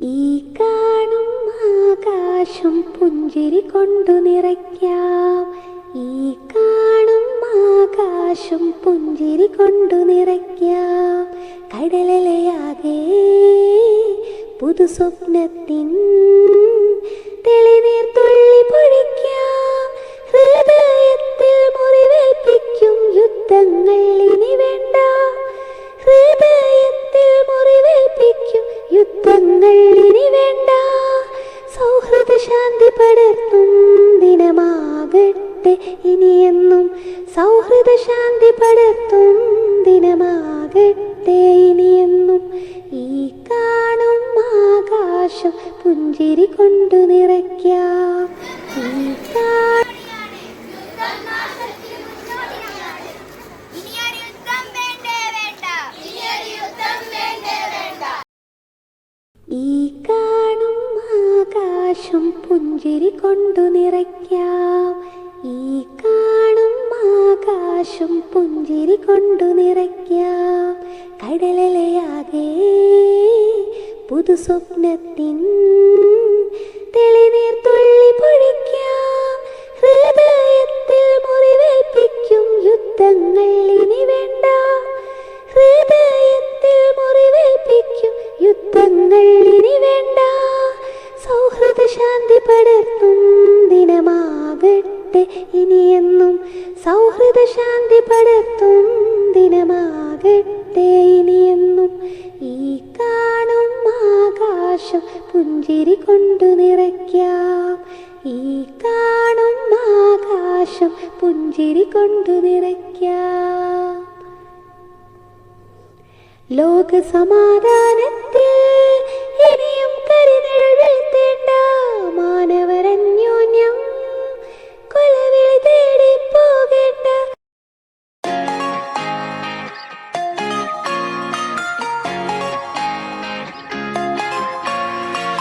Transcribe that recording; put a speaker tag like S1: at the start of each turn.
S1: ഈ കാണും ആകാശം പുഞ്ചിരി കൊണ്ടു നിറയ്ക്കാം. ഈ കാണും ആകാശം പുഞ്ചിരി കൊണ്ടു നിറയ്ക്കാം. കടലലയാകെ പുതു സ്വപ്നത്തിൻ ദിനമാകട്ടെ ഇനിയെന്നും സൗഹൃദ ശാന്തി പടത്തും ദിനമാകട്ടെ ഇനിയെന്നും. ഈ കാണും ആകാശം പുഞ്ചിരി കൊണ്ടു നിറയ്ക്കാം. ഈ
S2: യുദ്ധം
S1: ആകാശം പുഞ്ചിരി കൊണ്ടു നിറയ്ക്കാം. ഈ കാണും ആകാശം പുഞ്ചിരി കൊണ്ടു നിറയ്ക്കാം. കടലലയാകെ പുതു സ്വപ്നത്തിൻ ഇനിയെന്നും സൗഹൃദ ശാന്തി പടർത്തും ദിനമാകട്ടെ ഇനിയെന്നും ഈ കാണും ആകാശം പുഞ്ചിരി കൊണ്ടു നിറയ്ക്കാം. ഈ കാണും ആകാശം പുഞ്ചിരി കൊണ്ടു നിറയ്ക്കാം. ലോക സമാധാനത്തിൽ